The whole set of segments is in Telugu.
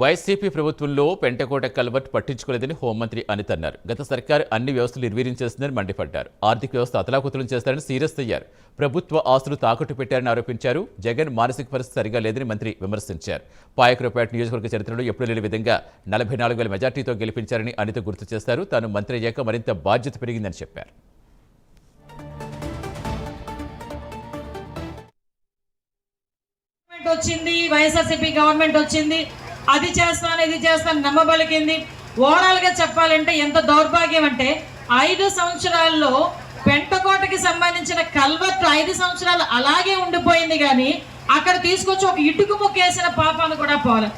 వైసీపీ ప్రభుత్వంలో పెంటకోట కల్వర్ట్ పట్టించుకోలేదని హోంమంత్రి అనిత్ అన్నారు. గత సర్కారు అన్ని వ్యవస్థలు నిర్వీర్యం చేస్తుందని మండిపడ్డారు. ఆర్థిక వ్యవస్థ అతలాకుతలం చేస్తారని సీరియస్ అయ్యారు. ప్రభుత్వ ఆస్తులు తాకట్టు పెట్టారని ఆరోపించారు. జగన్ మానసిక పరిస్థితి సరిగా లేదని మంత్రి విమర్శించారు. పాయకరపేట నియోజకవర్గ చరిత్రలో ఎప్పుడూ లేని విధంగా నలభై నాలుగు వేల మెజార్టీతో గెలిపించారని అనిత గుర్తు చేశారు తాను మంత్రి అయ్యాక మరింత బాధ్యత పెరిగిందని చెప్పారు. వచ్చింది వైఎస్ఆర్సీపీ గవర్నమెంట్ వచ్చింది. అది చేస్తాను ఇది చేస్తాను నమ్మబలికింది. ఓవరాల్గా చెప్పాలంటే ఎంత దౌర్భాగ్యం అంటే ఐదు సంవత్సరాల్లో పెంటకోటకి సంబంధించిన కల్వర్ట్ ఐదు సంవత్సరాలు అలాగే ఉండిపోయింది కానీ అక్కడ తీసుకొచ్చి ఒక ఇటుకు ముక్కేసిన పాపాలు కూడా పోలే.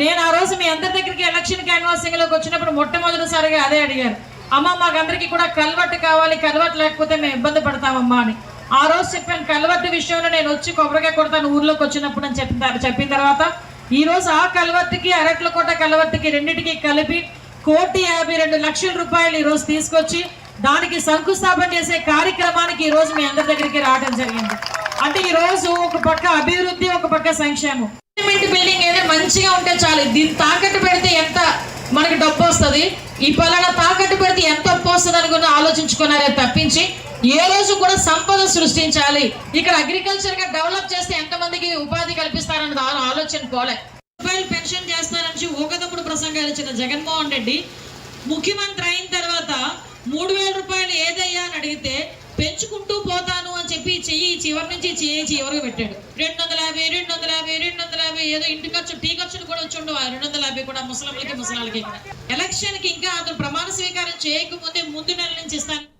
నేను ఆ రోజు మీ అందరి దగ్గరికి ఎలక్షన్ క్యాన్వాసింగ్లోకి వచ్చినప్పుడు మొట్టమొదటిసారిగా అదే అడిగారు. అమ్మ మాకందరికీ కూడా కల్వట్టు కావాలి కల్వర్ట్ లేకపోతే మేము ఇబ్బంది పడతామమ్మా అని. ఆ రోజు చెప్పాను కల్వట్టు విషయంలో నేను వచ్చి కొబ్బరికాయ కొడతాను ఊర్లోకి వచ్చినప్పుడు అని చెప్పిన చెప్పిన తర్వాత ఈ రోజు ఆ కలవర్తికి అరట్లకోట కలవర్తికి రెండింటికి కలిపి కోటి యాభై రెండు లక్షల రూపాయలు ఈ రోజు తీసుకొచ్చి దానికి శంకుస్థాపన చేసే కార్యక్రమానికి ఈరోజు మీ అందరి దగ్గరికి రావడం జరిగింది. అంటే ఈ రోజు ఒక పక్క అభివృద్ధి ఒక పక్క సంక్షేమం. గవర్నమెంట్ బిల్డింగ్ ఏదో మంచిగా ఉంటే చాలు. దీన్ని తాకట్టు పెడితే ఎంత మనకి డబ్బు వస్తుంది? ఈ పలానా తాకట్టు పెడితే ఎంత అప్పు వస్తుంది అనుకుని ఆలోచించుకున్నారే తప్పించి ఏ రోజు కూడా సంపద సృష్టించాలి. ఇక్కడ అగ్రికల్చర్గా డెవలప్ చేస్తే ఎంతమందికి ఉపాధి కల్పిస్తారన్నది ఆ- పోలే. రూపాయలు పెన్షన్ చేస్తారని ఊకదప్పుడు ప్రసంగాలు ఇచ్చిన జగన్మోహన్ రెడ్డి ముఖ్యమంత్రి అయిన తర్వాత మూడు వేల రూపాయలు ఏదయ్యా అని అడిగితే పెంచుకుంటూ పోతాను అని చెప్పి చెయ్యి చివరి నుంచి చెయ్యి చివరికి పెట్టాడు. రెండు వందల యాభై రెండు వందల యాభై రెండు వందల యాభై ఏదో ఇంటి ఖర్చు టీ ఖర్చులు కూడా వచ్చి ఉండవు. ఆ రెండు వందల యాభై కూడా ముసలింలకి ముసలాళ్ళకి. ఎలక్షన్కి ఇంకా అతను ప్రమాణ స్వీకారం చేయకముందే ముందు నెల నుంచి ఇస్తాను.